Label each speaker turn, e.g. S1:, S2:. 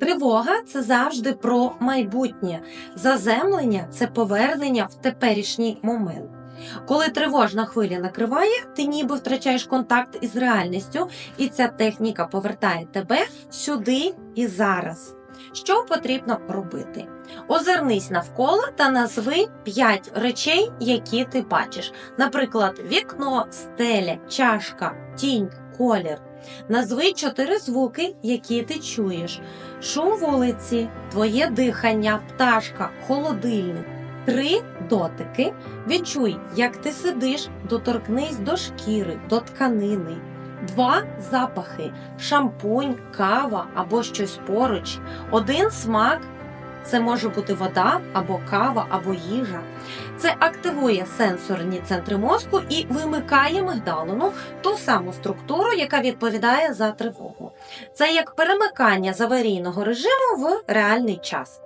S1: Тривога це завжди про майбутнє. Заземлення це повернення в теперішній момент. Коли тривожна хвиля накриває, ти ніби втрачаєш контакт із реальністю, і ця техніка повертає тебе сюди і зараз. Що потрібно робити? Озирнись навколо та назви 5 речей, які ти бачиш. Наприклад, вікно, стеля, чашка, тінь, колір. Назви чотири звуки, які ти чуєш: шум вулиці, твоє дихання, пташка, холодильник. Три дотики. Відчуй, як ти сидиш, доторкнись до шкіри, до тканини. Два запахи: шампунь, кава або щось поруч. Один смак це може бути вода або кава, або їжа. Це активує сенсорні центри мозку і вимикає мигдалину, ту саму структуру, яка відповідає за тривогу. Це як перемикання з аварійного режиму в реальний час.